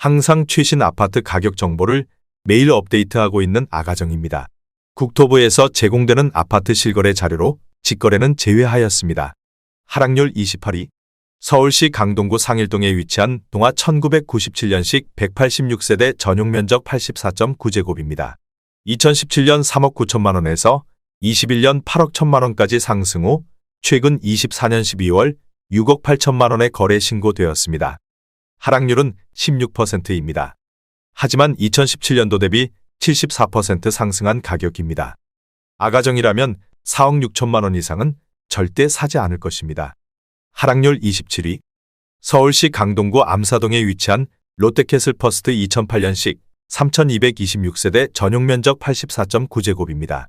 항상 최신 아파트 가격 정보를 매일 업데이트하고 있는 아가정입니다. 국토부에서 제공되는 아파트 실거래 자료로 직거래는 제외하였습니다. 하락률 28위 서울시 강동구 상일동에 위치한 동화 1997년식 186세대 전용 면적 84.9제곱입니다. 2017년 3억 9천만 원에서 21년 8억 1천만 원까지 상승 후 최근 24년 12월 6억 8천만 원의 거래 신고되었습니다. 하락률은 16%입니다. 하지만 2017년도 대비 74% 상승한 가격입니다. 아가정이라면 4억 6천만 원 이상은 절대 사지 않을 것입니다. 하락률 27위 서울시 강동구 암사동에 위치한 롯데캐슬 퍼스트 2008년식 3226세대 전용 면적 84.9제곱입니다.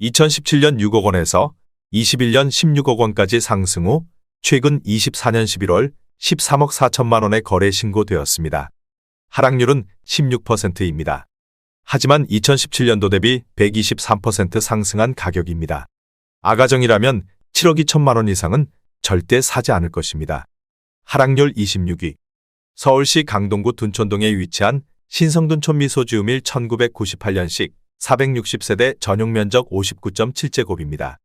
2017년 6억 원에서 21년 16억 원까지 상승 후 최근 24년 11월 13억 4천만 원의 거래 신고되었습니다. 하락률은 16%입니다. 하지만 2017년도 대비 123% 상승한 가격입니다. 아가정이라면 7억 2천만 원 이상은 절대 사지 않을 것입니다. 하락률 26위 서울시 강동구 둔촌동에 위치한 신성둔촌 미소지음일 1998년식 460세대 전용 면적 59.7제곱입니다.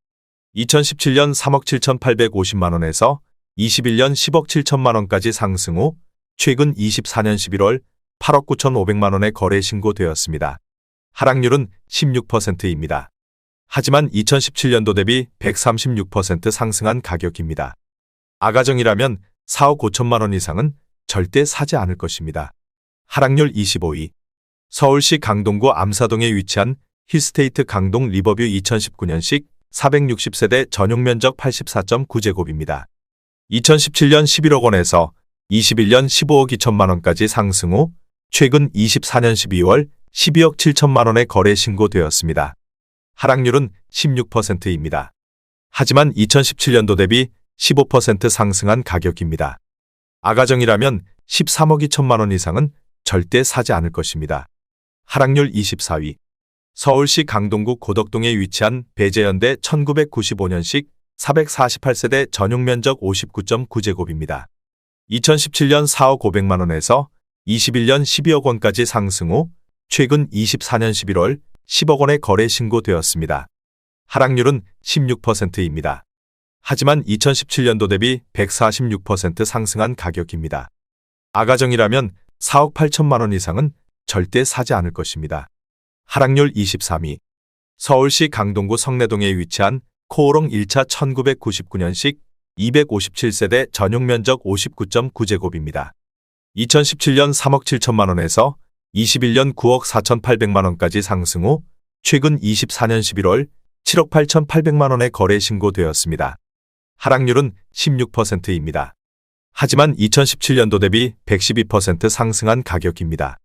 2017년 3억 7,850만 원에서 21년 10억 7천만 원까지 상승 후 최근 24년 11월 8억 9천5백만 원의 거래 신고되었습니다. 하락률은 16%입니다. 하지만 2017년도 대비 136% 상승한 가격입니다. 아가정이라면 4억 5천만 원 이상은 절대 사지 않을 것입니다. 하락률 25위 서울시 강동구 암사동에 위치한 힐스테이트 강동 리버뷰 2019년식 460세대 전용 면적 84.9제곱입니다. 2017년 11억 원에서 21년 15억 2천만 원까지 상승 후 최근 24년 12월 12억 7천만 원의 거래 신고되었습니다. 하락률은 16%입니다. 하지만 2017년도 대비 15% 상승한 가격입니다. 아가정이라면 13억 2천만 원 이상은 절대 사지 않을 것입니다. 하락률 24위 서울시 강동구 고덕동에 위치한 배재현대 1995년식 448세대 전용 면적 59.9제곱입니다. 2017년 4억 5백만 원에서 21년 12억 원까지 상승 후 최근 24년 11월 10억 원의 거래 신고되었습니다. 하락률은 16%입니다. 하지만 2017년도 대비 146% 상승한 가격입니다. 아가정이라면 4억 8천만 원 이상은 절대 사지 않을 것입니다. 하락률 23위 서울시 강동구 성내동에 위치한 코오롱 1차 1999년식 257세대 전용 면적 59.9제곱입니다. 2017년 3억 7천만 원에서 21년 9억 4천8백만 원까지 상승 후 최근 24년 11월 7억 8천8백만 원의 거래 신고되었습니다. 하락률은 16%입니다. 하지만 2017년도 대비 112% 상승한 가격입니다.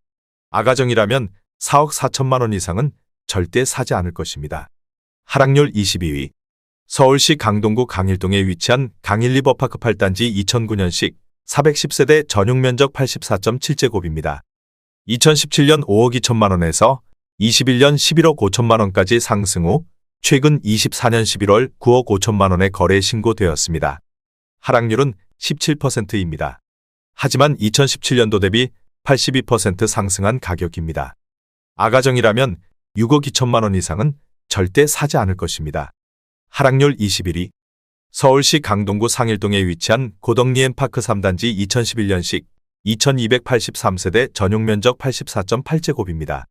아가정이라면 4억 4천만 원 이상은 절대 사지 않을 것입니다. 하락률 22위 서울시 강동구 강일동에 위치한 강일리버파크 8단지 2009년식 410세대 전용 면적 84.7제곱입니다. 2017년 5억 2천만 원에서 21년 11억 5천만 원까지 상승 후 최근 24년 11월 9억 5천만 원의 거래 신고되었습니다. 하락률은 17%입니다. 하지만 2017년도 대비 82% 상승한 가격입니다. 아가정이라면 6억 2천만 원 이상은 절대 사지 않을 것입니다. 하락률 21위 서울시 강동구 상일동에 위치한 고덕리엔파크 3단지 2011년식 2283세대 전용 면적 84.8제곱입니다.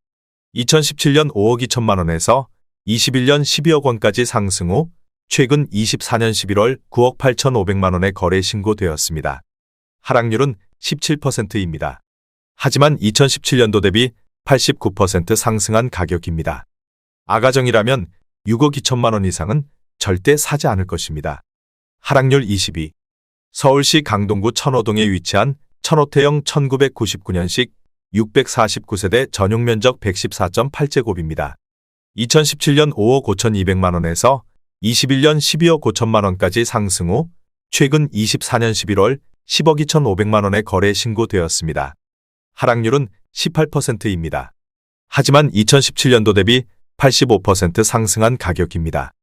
2017년 5억 2천만 원에서 21년 12억 원까지 상승 후 최근 24년 11월 9억 8천5백만 원의 거래 신고되었습니다. 하락률은 17%입니다. 하지만 2017년도 대비 89% 상승한 가격입니다. 아가정이라면 6억 2천만 원 이상은 절대 사지 않을 것입니다. 하락률 22 서울시 강동구 천호동에 위치한 천호태형 1999년식 649세대 전용 면적 114.8제곱입니다. 2017년 5억 5천2백만 원에서 21년 12억 5천만 원까지 상승 후 최근 24년 11월 10억 2천5백만 원의 거래 신고되었습니다. 하락률은 18%입니다. 하지만 2017년도 대비 85% 상승한 가격입니다.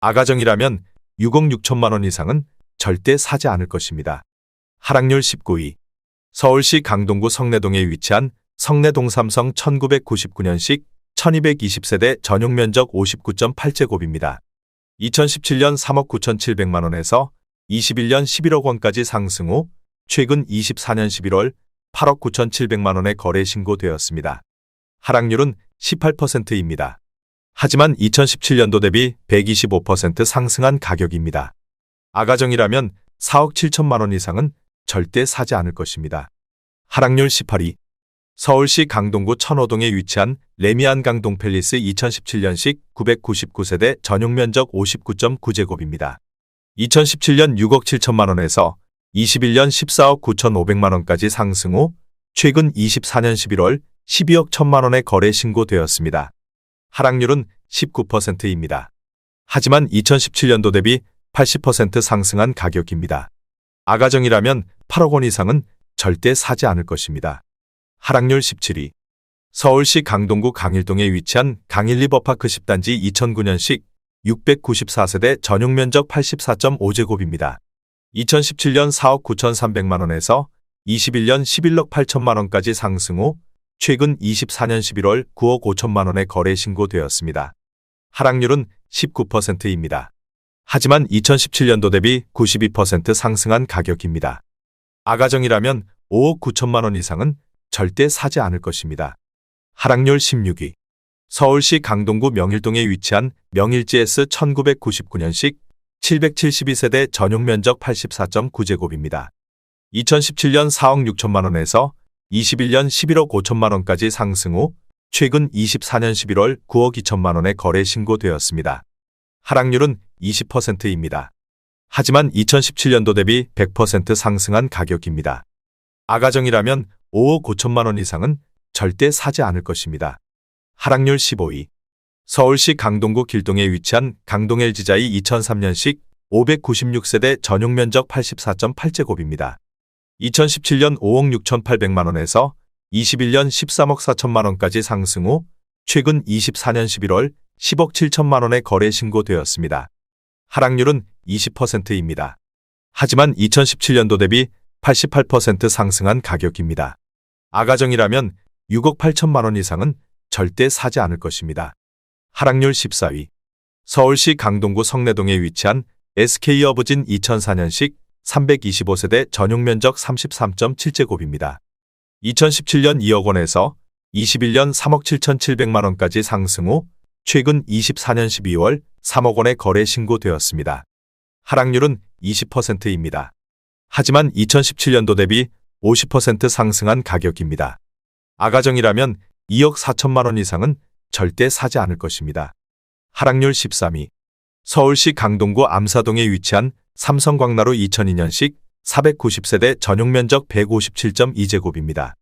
아가정이라면 6억 6천만 원 이상은 절대 사지 않을 것입니다. 하락률 19위 서울시 강동구 성내동에 위치한 성내동 삼성 1999년식 1220세대 전용 면적 59.8제곱입니다. 2017년 3억 9,700만 원에서 21년 11억 원까지 상승 후 최근 24년 11월 8억 9,700만 원에 거래 신고되었습니다. 하락률은 18%입니다. 하지만 2017년도 대비 125% 상승한 가격입니다. 아가정이라면 4억 7천만 원 이상은 절대 사지 않을 것입니다. 하락률 18위 서울시 강동구 천호동에 위치한 레미안 강동 팰리스 2017년식 999세대 전용 면적 59.9제곱입니다. 2017년 6억 7천만 원에서 21년 14억 9천5백만 원까지 상승 후 최근 24년 11월 12억 1천만 원에 거래 신고되었습니다. 하락률은 19%입니다. 하지만 2017년도 대비 80% 상승한 가격입니다. 아가정이라면 8억 원 이상은 절대 사지 않을 것입니다. 하락률 17위 서울시 강동구 강일동에 위치한 강일리버파크 10단지 2009년식 694세대 전용 면적 84.5제곱입니다. 2017년 4억 9,300만 원에서 21년 11억 8천만 원까지 상승 후 최근 24년 11월 9억 5천만 원에 거래 신고되었습니다. 하락률은 19%입니다. 하지만 2017년도 대비 92% 상승한 가격입니다. 아가정이라면 5억 9천만 원 이상은 절대 사지 않을 것입니다. 하락률 16위 서울시 강동구 명일동에 위치한 명일GS 1999년식 772세대 전용 면적 84.9제곱입니다. 2017년 4억 6천만 원에서 21년 11억 5천만 원까지 상승 후 최근 24년 11월 9억 2천만 원에 거래 신고되었습니다. 하락률은 20%입니다. 하지만 2017년도 대비 100% 상승한 가격입니다. 아가정이라면 5억 5천만 원 이상은 절대 사지 않을 것입니다. 하락률 15위 서울시 강동구 길동에 위치한 강동 LG자이 2003년식 596세대 전용 면적 84.8제곱입니다. 2017년 5억 6,800만 원에서 21년 13억 4천만 원까지 상승 후 최근 24년 11월 10억 7천만 원에 거래 신고되었습니다. 하락률은 20%입니다. 하지만 2017년도 대비 88% 상승한 가격입니다. 아가정이라면 6억 8천만 원 이상은 절대 사지 않을 것입니다. 하락률 14위 서울시 강동구 성내동에 위치한 SK어브진 2004년식 325세대 전용 면적 33.7제곱입니다. 2017년 2억 원에서 21년 3억 7천7백만 원까지 상승 후 최근 24년 12월 3억 원에 거래 신고되었습니다. 하락률은 20%입니다. 하지만 2017년도 대비 50% 상승한 가격입니다. 아가정이라면 2억 4천만 원 이상은 절대 사지 않을 것입니다. 하락률 13위 서울시 강동구 암사동에 위치한 삼성광나루 2002년식 490세대 전용 면적 157.2제곱입니다.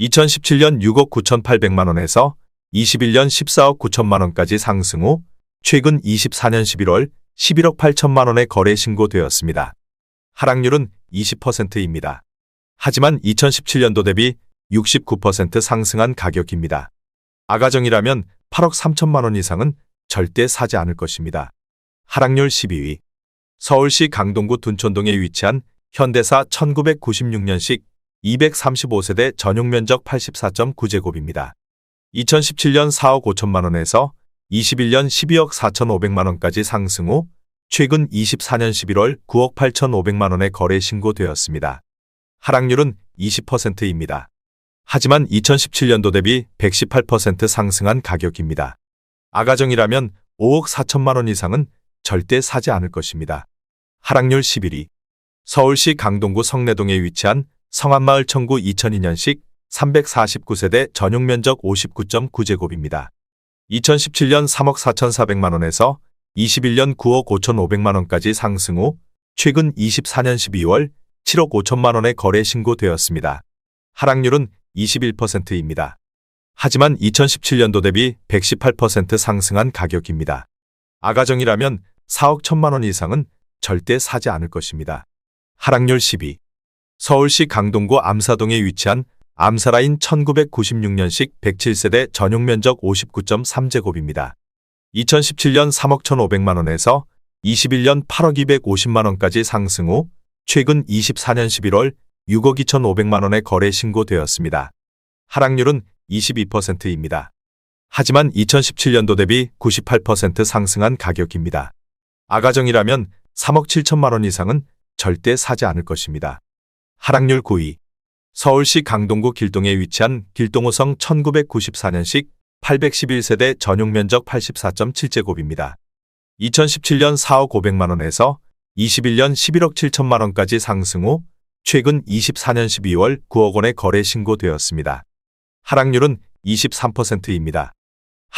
2017년 6억 9,800만 원에서 21년 14억 9천만 원까지 상승 후 최근 24년 11월 11억 8천만 원에 거래 신고되었습니다. 하락률은 20%입니다. 하지만 2017년도 대비 69% 상승한 가격입니다. 아가정이라면 8억 3천만 원 이상은 절대 사지 않을 것입니다. 하락률 12위 서울시 강동구 둔촌동에 위치한 현대사 1996년식 235세대 전용 면적 84.9제곱입니다. 2017년 4억 5천만 원에서 21년 12억 4천5백만 원까지 상승 후 최근 24년 11월 9억 8천5백만 원에 거래 신고되었습니다. 하락률은 20%입니다. 하지만 2017년도 대비 118% 상승한 가격입니다. 아가정이라면 5억 4천만 원 이상은 절대 사지 않을 것입니다. 하락률 11위 서울시 강동구 성내동에 위치한 성안마을 청구 2002년식 349세대 전용 면적 59.9제곱입니다. 2017년 3억 4천4백만 원에서 21년 9억 5천5백만 원까지 상승 후 최근 24년 12월 7억 5천만 원에 거래 신고되었습니다. 하락률은 21%입니다. 하지만 2017년도 대비 118% 상승한 가격입니다. 아가정이라면 4억 1천만 원 이상은 절대 사지 않을 것입니다. 하락률 12. 서울시 강동구 암사동에 위치한 암사라인 1996년식 107세대 전용 면적 59.3제곱입니다. 2017년 3억 1,500만 원에서 21년 8억 250만 원까지 상승 후 최근 24년 11월 6억 2,500만 원의 거래 신고되었습니다. 하락률은 22%입니다. 하지만 2017년도 대비 98% 상승한 가격입니다. 아가정이라면 3억 7천만 원 이상은 절대 사지 않을 것입니다. 하락률 9위. 서울시 강동구 길동에 위치한 길동호성 1994년식 811세대 전용 면적 84.7제곱입니다. 2017년 4억 500만 원에서 21년 11억 7천만 원까지 상승 후 최근 24년 12월 9억 원의 거래 신고되었습니다. 하락률은 23%입니다.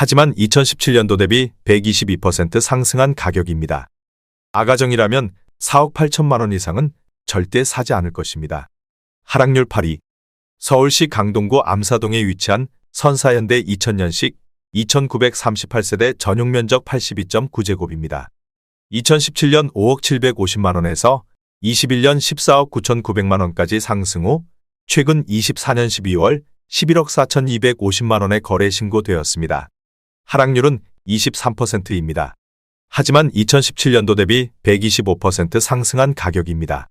하지만 2017년도 대비 122% 상승한 가격입니다. 아가정이라면 4억 8천만 원 이상은 절대 사지 않을 것입니다. 하락률 8위. 서울시 강동구 암사동에 위치한 선사현대 2000년식 2938세대 전용 면적 82.9제곱입니다. 2017년 5억 750만 원에서 21년 14억 9,900만 원까지 상승 후 최근 24년 12월 11억 4,250만 원의 거래 신고되었습니다. 하락률은 23%입니다. 하지만 2017년도 대비 125% 상승한 가격입니다.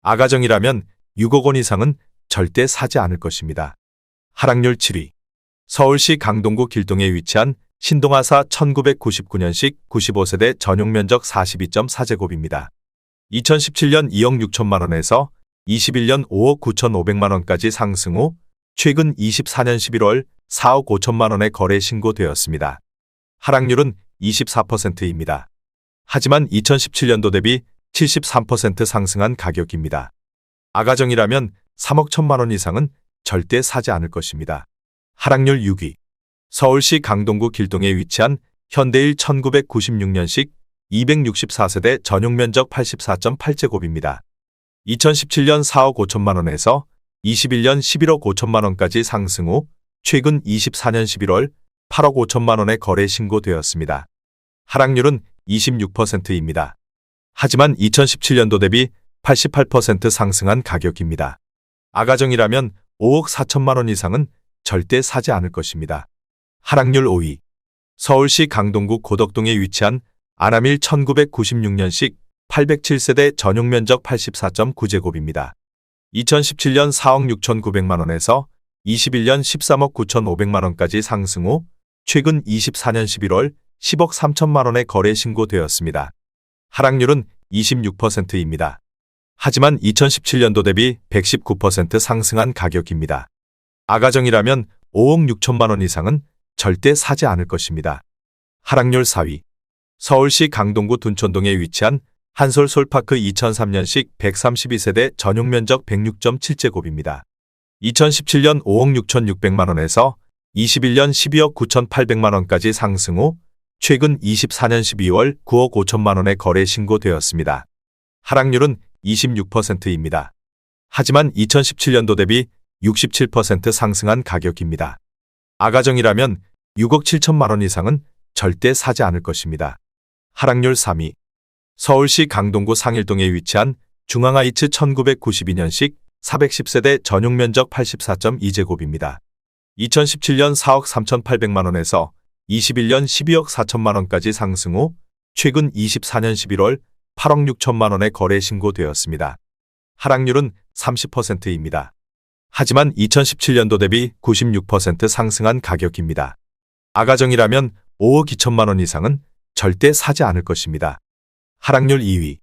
아가정이라면 6억 원 이상은 절대 사지 않을 것입니다. 하락률 7위. 서울시 강동구 길동에 위치한 신동아사 1999년식 95세대 전용 면적 42.4제곱입니다. 2017년 2억 6천만 원에서 21년 5억 9천 5백만 원까지 상승 후 최근 24년 11월 4억 5천만 원의 거래 신고되었습니다. 하락률은 24%입니다. 하지만 2017년도 대비 73% 상승한 가격입니다. 아가정이라면 3억 1천만 원 이상은 절대 사지 않을 것입니다. 하락률 6위. 서울시 강동구 길동에 위치한 현대일 1996년식 264세대 전용 면적 84.8제곱입니다. 2017년 4억 5천만 원에서 21년 11억 5천만 원까지 상승 후 최근 24년 11월 8억 5천만 원의 거래 신고되었습니다. 하락률은 26%입니다. 하지만 2017년도 대비 88% 상승한 가격입니다. 아가정이라면 5억 4천만 원 이상은 절대 사지 않을 것입니다. 하락률 5위. 서울시 강동구 고덕동에 위치한 아나밀 1996년식 807세대 전용 면적 84.9제곱입니다. 2017년 4억 6,900만 원에서 21년 13억 9,500만 원까지 상승 후 최근 24년 11월 10억 3천만 원의 거래 신고되었습니다. 하락률은 26%입니다. 하지만 2017년도 대비 119% 상승한 가격입니다. 아가정이라면 5억 6천만 원 이상은 절대 사지 않을 것입니다. 하락률 4위. 서울시 강동구 둔촌동에 위치한 한솔 솔파크 2003년식 132세대 전용 면적 106.7제곱입니다. 2017년 5억 6,600만 원에서 21년 12억 9,800만 원까지 상승 후 최근 24년 12월 9억 5천만 원의 거래 신고되었습니다. 하락률은 26%입니다. 하지만 2017년도 대비 67% 상승한 가격입니다. 아가정이라면 6억 7천만 원 이상은 절대 사지 않을 것입니다. 하락률 3위. 서울시 강동구 상일동에 위치한 중앙아이츠 1992년식 410세대 전용 면적 84.2제곱입니다. 2017년 4억 3,800만 원에서 21년 12억 4천만 원까지 상승 후 최근 24년 11월 8억 6천만 원의 거래 신고되었습니다. 하락률은 30%입니다. 하지만 2017년도 대비 96% 상승한 가격입니다. 아가정이라면 5억 2천만 원 이상은 절대 사지 않을 것입니다. 하락률 2위.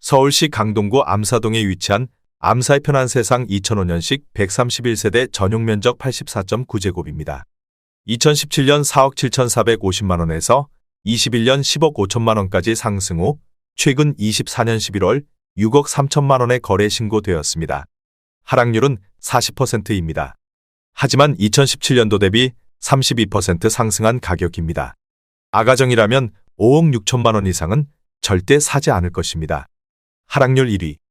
서울시 강동구 암사동에 위치한 암사의 편한 세상 2005년식 131세대 전용 면적 84.9제곱입니다. 2017년 4억 7,450만 원에서 21년 10억 5천만 원까지 상승 후 최근 24년 11월 6억 3천만 원의 거래 신고되었습니다. 하락률은 40%입니다. 하지만 2017년도 대비 32% 상승한 가격입니다. 아가정이라면 5억 6천만 원 이상은 절대 사지 않을 것입니다. 하락률 1위.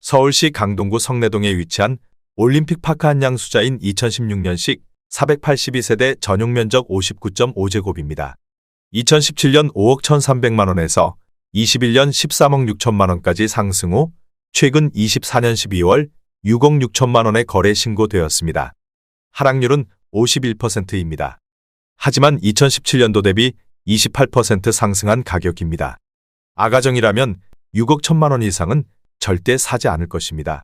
서울시 강동구 성내동에 위치한 올림픽 파크 한양수자인 2016년식 482세대 전용 면적 59.5제곱입니다. 2017년 5억 1,300만 원에서 21년 13억 6천만 원까지 상승 후 최근 24년 12월 6억 6천만 원의 거래 신고되었습니다. 하락률은 51%입니다. 하지만 2017년도 대비 28% 상승한 가격입니다. 아가정이라면 6억 1천만 원 이상은 절대 사지 않을 것입니다.